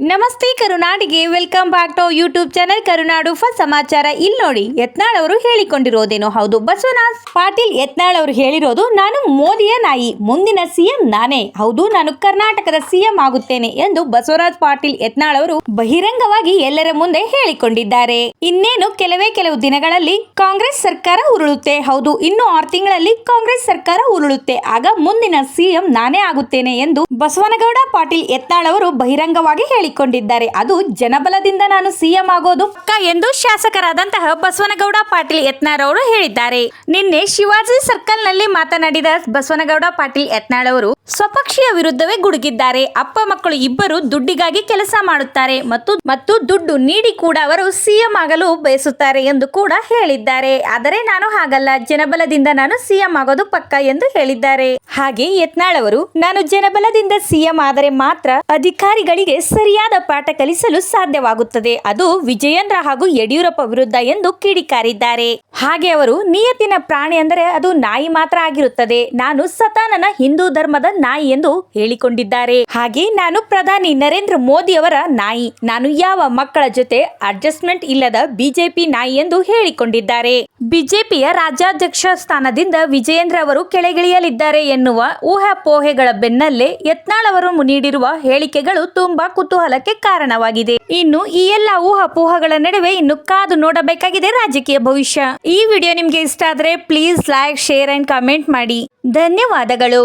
ನಮಸ್ತೆ ಕರುನಾಡಿಗೆ, welcome back to YouTube channel Karunadu first ಸಮಾಚಾರ. ಇಲ್ಲಿ ನೋಡಿ, ಯತ್ನಾಳ್ ಅವರು ಹೇಳಿಕೊಂಡಿರೋದೇನೋ. ಹೌದು, ಬಸವನಾಥ್ ಪಾಟೀಲ್ ಯತ್ನಾಳ್ ಅವರು ಹೇಳಿರೋದು, ನಾನು ಮೋದಿಯ ನಾಯಿ, ಮುಂದಿನ ಸಿಎಂ ನಾನೇ. ಹೌದು, ನಾನು ಕರ್ನಾಟಕದ ಸಿಎಂ ಆಗುತ್ತೇನೆ ಎಂದು ಬಸವರಾಜ್ ಪಾಟೀಲ್ ಯತ್ನಾಳ್ ಅವರು ಬಹಿರಂಗವಾಗಿ ಎಲ್ಲರ ಮುಂದೆ ಹೇಳಿಕೊಂಡಿದ್ದಾರೆ. ಇನ್ನೇನು, ಕೆಲವೇ ಕೆಲವು ದಿನಗಳಲ್ಲಿ ಕಾಂಗ್ರೆಸ್ ಸರ್ಕಾರ ಉರುಳುತ್ತೆ. ಹೌದು, ಇನ್ನು ಆರು ತಿಂಗಳಲ್ಲಿ ಕಾಂಗ್ರೆಸ್ ಸರ್ಕಾರ ಉರುಳುತ್ತೆ. ಆಗ ಮುಂದಿನ ಸಿಎಂ ನಾನೇ ಆಗುತ್ತೇನೆ ಎಂದು ಬಸವನಗೌಡ ಪಾಟೀಲ್ ಯತ್ನಾಳ್ ಅವರು ಬಹಿರಂಗವಾಗಿ ಹೇಳಿಕೊಂಡಿದ್ದಾರೆ ಅದು ಜನಬಲದಿಂದ ನಾನು ಸಿಎಂ ಆಗೋದು. ಪಕ್ಕ ಎಂದು ಶಾಸಕರಾದಂತಹ ಬಸವನಗೌಡ ಪಾಟೀಲ್ ಯತ್ನಾಳ್ ಅವರು ಹೇಳಿದ್ದಾರೆ. ನಿನ್ನೆ ಶಿವಾಜಿ ಸರ್ಕಲ್ನಲ್ಲಿ ಮಾತನಾಡಿದ ಬಸವನಗೌಡ ಪಾಟೀಲ್ ಯತ್ನಾಳ್ ಅವರು, ಸ್ವಪಕ್ಷೀಯ ವಿರುದ್ಧವೇ ಗುಡುಗಿದ್ದಾರೆ. ಅಪ್ಪ ಮಕ್ಕಳು ಇಬ್ಬರು ದುಡ್ಡಿಗಾಗಿ ಕೆಲಸ ಮಾಡುತ್ತಾರೆ ಮತ್ತು ಮತ್ತು ದುಡ್ಡು ನೀಡಿ ಕೂಡ ಅವರು ಸಿಎಂ ಆಗಲು ಬಯಸುತ್ತಾರೆ ಎಂದು ಕೂಡ ಹೇಳಿದ್ದಾರೆ. ಆದರೆ ನಾನು ಹಾಗಲ್ಲ. ಜನಬಲದಿಂದ ನಾನು ಸಿಎಂ ಆಗೋದು ಪಕ್ಕ ಎಂದು ಹೇಳಿದ್ದಾರೆ. ಹಾಗೆ ಯತ್ನಾಳ್ ಅವರು, ನಾನು ಜನಬಲದಿಂದ ಸಿಎಂ ಆದರೆ ಮಾತ್ರ ಅಧಿಕಾರಿಗಳಿಗೆ ಸರಿಯಾದ ಪಾಠ ಕಲಿಸಲು ಸಾಧ್ಯವಾಗುತ್ತದೆ. ಅದು ವಿಜಯೇಂದ್ರ ಹಾಗೂ ಯಡಿಯೂರಪ್ಪ ವಿರುದ್ಧ ಎಂದು ಕಿಡಿಕಾರಿದ್ದಾರೆ. ಹಾಗೆ ಅವರು ನಿಯತ್ತಿನ ಪ್ರಾಣಿ ಅಂದರೆ ಅದು ನಾಯಿ ಮಾತ್ರ ಆಗಿರುತ್ತದೆ. ನಾನು ಸತಾನನ ಹಿಂದೂ ಧರ್ಮದ ನಾಯಿ ಎಂದು ಹೇಳಿಕೊಂಡಿದ್ದಾರೆ. ಹಾಗೆ ನಾನು ಪ್ರಧಾನಿ ನರೇಂದ್ರ ಮೋದಿ ಅವರ ನಾಯಿ. ನಾನು ಯಾವ ಮಕ್ಕಳ ಜೊತೆ ಅಡ್ಜಸ್ಟ್ಮೆಂಟ್ ಇಲ್ಲದ ಬಿಜೆಪಿ ನಾಯಿ ಎಂದು ಹೇಳಿಕೊಂಡಿದ್ದಾರೆ. ಬಿಜೆಪಿಯ ರಾಜ್ಯಾಧ್ಯಕ್ಷ ಸ್ಥಾನದಿಂದ ವಿಜಯೇಂದ್ರ ಅವರು ಕೆಳಗಿಳಿಯಲಿದ್ದಾರೆ ಎನ್ನುವ ಊಹಾಪೋಹೆಗಳ ಬೆನ್ನಲ್ಲೇ ಯತ್ನಾಳ್ ಅವರು ನೀಡಿರುವ ಹೇಳಿಕೆಗಳು ತುಂಬಾ ಕುತೂಹಲಕ್ಕೆ ಕಾರಣವಾಗಿದೆ. ಇನ್ನು ಈ ಎಲ್ಲ ಊಹಾಪೋಹಗಳ ನಡುವೆ ಇನ್ನು ಕಾದು ನೋಡಬೇಕಾಗಿದೆ ರಾಜಕೀಯ ಭವಿಷ್ಯ. ಈ ವಿಡಿಯೋ ನಿಮ್ಗೆ ಇಷ್ಟ ಆದ್ರೆ please like share and comment ಮಾಡಿ. ಧನ್ಯವಾದಗಳು.